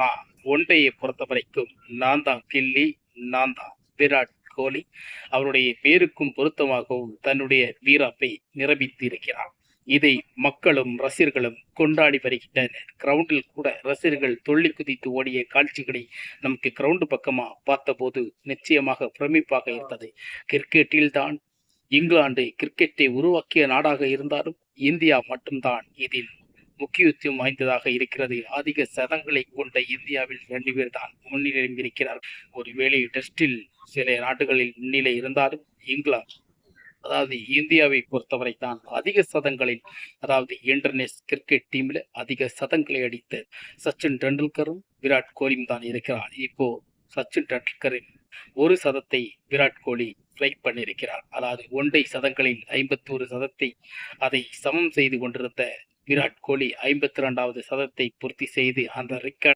ஆனா ஒன்றையை பொறுத்த வரைக்கும் நான் தான் கில்லி நான் தான் விராட் கோலி. அவருடைய பேருக்கும் பொருத்தமாகவும் தன்னுடைய வீராப்பை நிரூபித்து இருக்கிறார் இதை மக்களும் ரசிகர்களும் கொண்டாடி வருகின்றனர். கிரவுண்டில் கூட ரசிகர்கள் துள்ளி குதித்து ஓடிய காட்சிகளை நமக்கு கிரவுண்டு பக்கமா பார்த்தபோது நிச்சயமாக பிரமிப்பாக இருந்தது. கிரிக்கெட்டில் தான் இங்கிலாந்து கிரிக்கெட்டை உருவாக்கிய நாடாக இருந்தாலும் இந்தியா மட்டும்தான் இதில் முக்கியத்துவம் வாய்ந்ததாக இருக்கிறது. அதிக சதங்களை கொண்ட இந்தியாவில் ரெண்டு பேர் தான் முன்னிலையில் இருக்கிறார் ஒருவேளை டெஸ்டில் சில நாடுகளில் முன்னிலை இருந்தாலும் இங்கிலாந்து அதாவது இந்தியாவை பொறுத்தவரை தான் அதிக சதங்களில் அதாவது இன்டர்நேஷ் கிரிக்கெட் டீமில் அதிக சதங்களை அடித்த சச்சின் டெண்டுல்கரும் விராட் கோலியும் தான் இருக்கிறார். இப்போ சச்சின் டெண்டுல்கரின் ஒரு சதத்தை விராட் கோலி ஃப்ளைட் பண்ணியிருக்கிறார். அதாவது ஒன்றை சதங்களில் ஐம்பத்தோரு சதத்தை அதை சமம் செய்து கொண்டிருந்த விராட் கோலி ஐம்பத்தி ரெண்டாவது சதத்தை பூர்த்தி செய்து அந்த ரெக்கார்ட்